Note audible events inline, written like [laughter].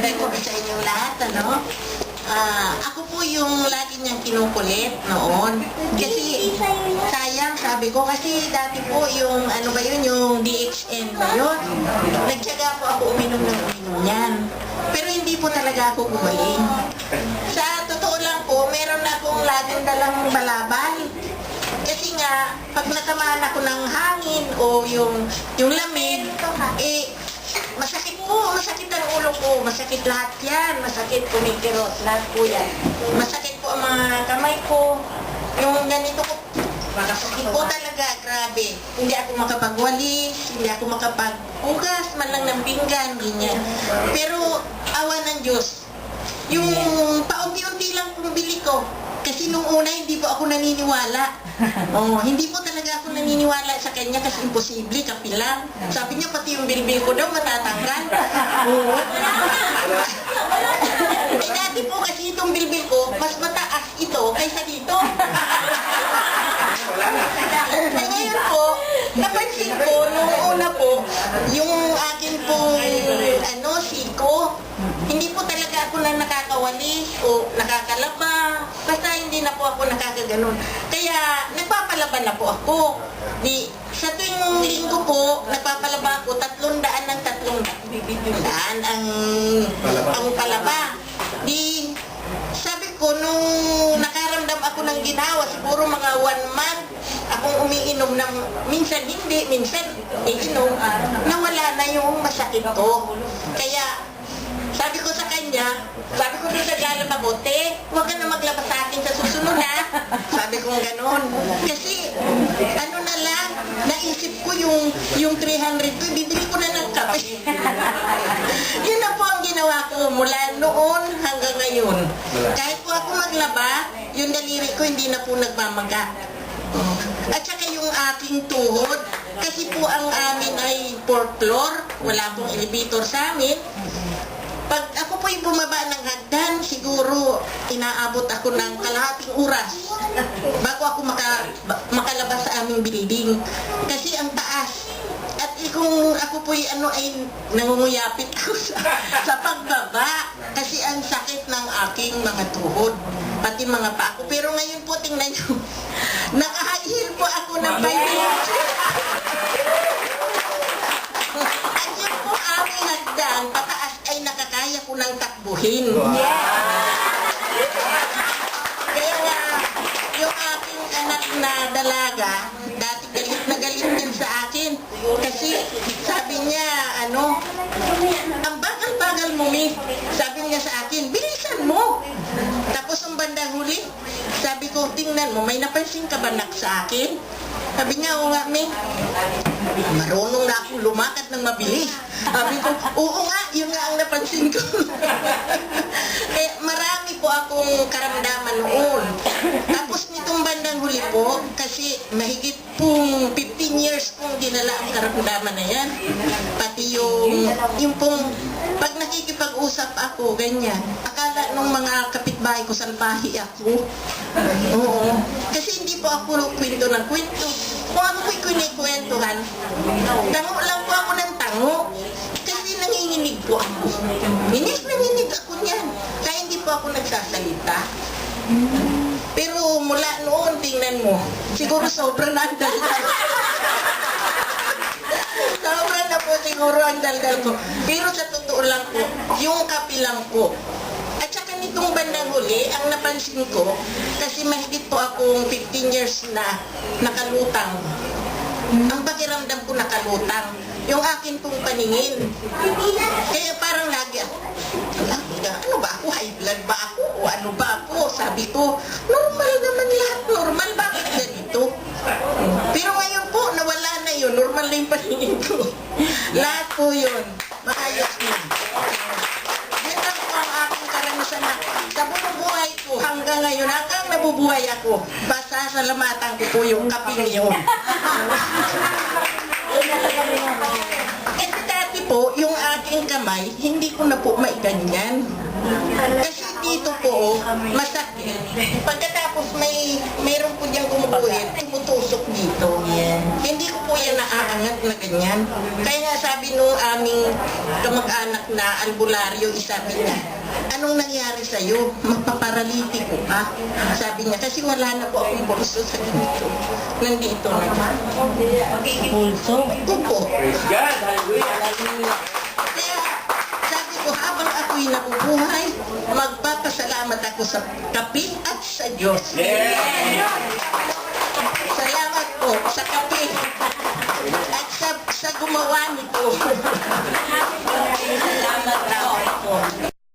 Magandang gabi sa inyong lahat, ano? Uh, ako po yung lagi niyang kinukulit noon. Kasi, sayang, sabi ko, kasi dati po yung, ano ba yun, yung DXN ba yun? Nagtsaga po ako uminom ng uminom niyan. Pero hindi po talaga ako gumaling. Sa totoo lang po, meron na akong laging dalang balabal. Kasi nga, pag natamaan ako ng hangin o yung, yung lamig, eh, masakit po, masakit masakit lahat yan, masakit kumikirot, lahat po yan. Masakit po ang mga kamay ko, yung ganito ko, makasakit po talaga, grabe. Hindi ako makapagwalis, hindi ako makapaghugas, man lang ng pinggan, ganyan. Pero, awa ng Diyos, yung paunti-unti lang bumili ko. Kasi nung una, hindi po ako naniniwala. [laughs] Oh, hindi po talaga ako naniniwala sa kanya kasi imposible, kapilang. Sabi niya, pati yung bilbil ko daw matatanggal. [laughs] Oo. eh, dati po kasi itong bilbil ko, mas mataas ito kaysa dito. Eh, ngayon po, napansin ko, nung una po, yung akin pong, ano, siko, hindi po talaga ako na nakakawalis o nakakalaba. Hindi na po ako nakakaganon. Kaya, nagpapalaba na po ako. Di, sa tuwing linggo po, nagpapalaba ako, tatlong daan ng tatlong daan ang, ang palaba. Di, sabi ko, nung nakaramdam ako ng ginawa, siguro mga one month, akong umiinom ng, minsan hindi, minsan iinom, nawala na yung masakit ko. Kaya, sabi ko sa kanya, sabi ko sa te, huwag ka na maglaba sa akin sa susunod ha. [laughs] Sabi ko ganon. Kasi, ano na lang, naisip ko yung, yung 300 ko, bibili ko na ng kape. [laughs] Yun na po ang ginawa ko mula noon hanggang ngayon. Kahit po ako maglaba, yung daliri ko hindi na po nagmamaga. At saka yung aking tuhod, kasi po ang amin ay fourth floor, wala pong elevator sa amin. Pag ako po yung bumaba ng hagdan, siguro inaabot ako ng kalahating oras bago ako maka, ba- makalabas sa aming building. Kasi ang taas. At eh, kung ako po ano ay nangunguyapit ako sa, sa pagbaba kasi ang sakit ng aking mga tuhod pati mga paa ko. Pero ngayon po tingnan nyo, [laughs] naka-high heel po ako ng 5 At yun po aming hagdan, pataas ay ng takbuhin. Kaya nga, yung aking anak na dalaga, dati galit na galit din sa akin. Kasi sabi niya, ano, ang bagal-bagal mo, Mi. Sabi niya sa akin, bilisan mo. Tapos ang bandang huli, sabi ko, tingnan mo, may napansin ka ba nak sa akin? Sabi niya, oo nga, Mi. Marunong na ako lumakad ng mabilis. Sabi ko, oo nga, yun nga ang napansin ko. [laughs] eh, marami po akong karamdaman noon. Tapos nitong bandang huli po, kasi mahigit pong 15 years kong dinala ang karamdaman na yan. Pati yung, pong, pag nakikipag-usap ako, ganyan, akala nung mga kapitbahay ko, salbahi ako. Oo. Kasi hindi po ako kwento ng kwento. Kung ako po'y kinikwentuhan, tango lang po ako ng tango. Kasi nanginginig po ako. Minis nanginig ako niyan. Kaya hindi po ako nagsasalita. Pero mula noon, tingnan mo, siguro sobrang na [laughs] ang daldal. sobrang na po siguro ang daldal ko. Pero sa totoo lang po, yung kapi lang po. At saka nitong bandang huli, ang napansin ko, kasi mahigit po akong 15 years na nakalutang. Ang pakiramdam ko nakalutang. Yung akin pong paningin. Kaya parang lagi ako, "Ala, ano ba ako? High blood ba ako? O ano ba ako? Sabi ko, normal naman lahat. Normal. Bakit ganito? Pero ngayon po, nawala na yun. Normal na yung paningin. Lahat po yun. Maayos na. Yan lang po ang aking karanasan na sa buhay ko hanggang ngayon, hanggang nabubuhay ako, basta salamatan ko po yung kaping yun. Kasi dati po, yung aking kamay, hindi ko na po maiganyan. Kasi dito po, masakit. Pagkatapos may, mayroon po diyang kumukulit, tumutusok dito. Hindi ko po yan naaangat na ganyan. Kaya nga sabi nung aming kamag-anak na albularyo, isabi niya, anong nangyari sa'yo? Magpaparalitiko ka? Sabi niya, kasi wala na po akong pulso sa ganito. Nandito na. Pulso. Opo. Praise God. Hallelujah. Kaya sabi ko, habang ako'y nabubuhay, magpapasalamat ako sa kape at sa Diyos. Salamat po sa kape at sa, sa gumawa nito. Salamat po.